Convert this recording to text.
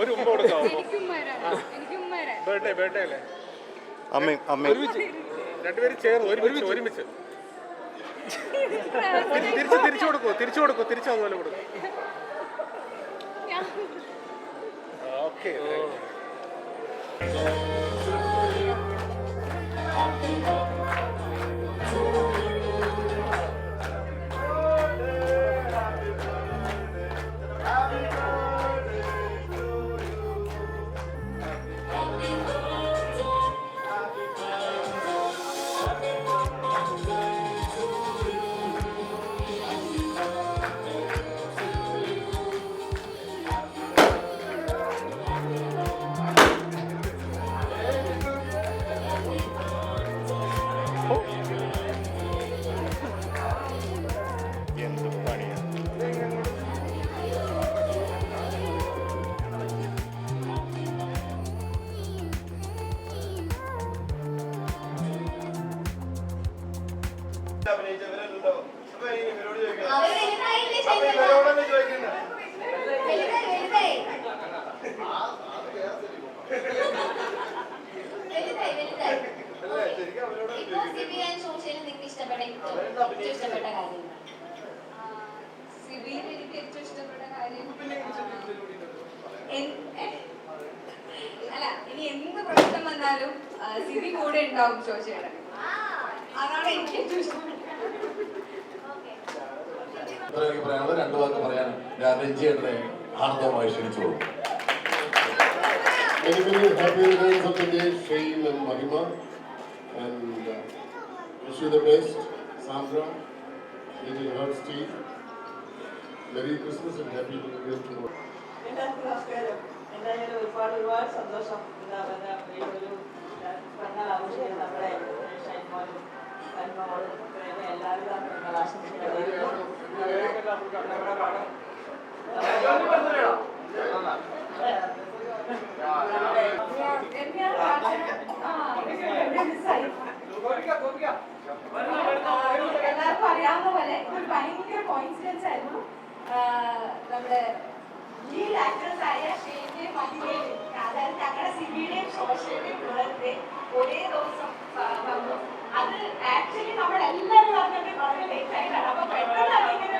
ഒരു ഉമ്മ കൊടുക്കാവോ? Birthday birthday അല്ലേ? അമ്മ അമ്മ ഒരുമിച്ച് രണ്ടുപേരും ചേർന്ന് ഒരുമിച്ച് ഒരുമിച്ച്. തിരിച്ച് തിരിച്ചു കൊടുക്കോ തിരിച്ചു കൊടുക്കോ തിരിച്ചു അതുപോലെ കൊടുക്കും ഓക്കെ. ഇഷ്ടപ്പെട്ട കാര്യം സിബിയിൽ എനിക്ക് ഏറ്റവും ഇഷ്ടപ്പെട്ട കാര്യം എന്ത്- അല്ല ഇനി എന്ത് പ്രശ്നം വന്നാലും സിബി കൂടെ ഉണ്ടാവും ചോദിച്ചേട്ടൻ ആ, അതാണ് എനിക്ക് ഏറ്റവും ഇഷ്ടപ്പെട്ട. ഇത്ര എനിക്ക് പറയാനുള്ളത്? രണ്ടു വാക്ക് പറയാൻ ഞാൻ രഞ്ജിയേട്ടനെ ആർദ്രമായി ക്ഷണിച്ചോളൂ Many, many happy returns of the day, Shane and Mahima. And uh, wish you the best, Sandra, little her Steve. Merry Christmas and Happy New Year to all. എല്ലാവർക്കും നമസ്കാരം. എന്തായാലും ഒരുപാട് ഒരുപാട് സന്തോഷം. എന്താ പറയുക? ഈ ഒരു നമ്മുടെ പിന്നെ എല്ലാവിധ പെണ്ണാൾ എല്ലാവർക്കും അറിയാവുന്ന പോലെ ഒരു ഭയങ്കര കോയിൻസിഡൻസ് ആയിരുന്നു നമ്മുടെ ലീഡ് ആക്ട്രസ് ആയ ഷെയ്ന്റെയും മഹിമയുടെയും അതായത് ഞങ്ങളുടെ സിബിയുടെയും ശോശയുടെയും ബർത്ത്ഡേ ഒരേ ദിവസം വന്നു അത് ആക്ച്വലി നമ്മൾ എല്ലാവരും അറിഞ്ഞിട്ട് വളരെ ലേറ്റ് ആയിട്ടാണ് അപ്പൊ പെട്ടെന്ന്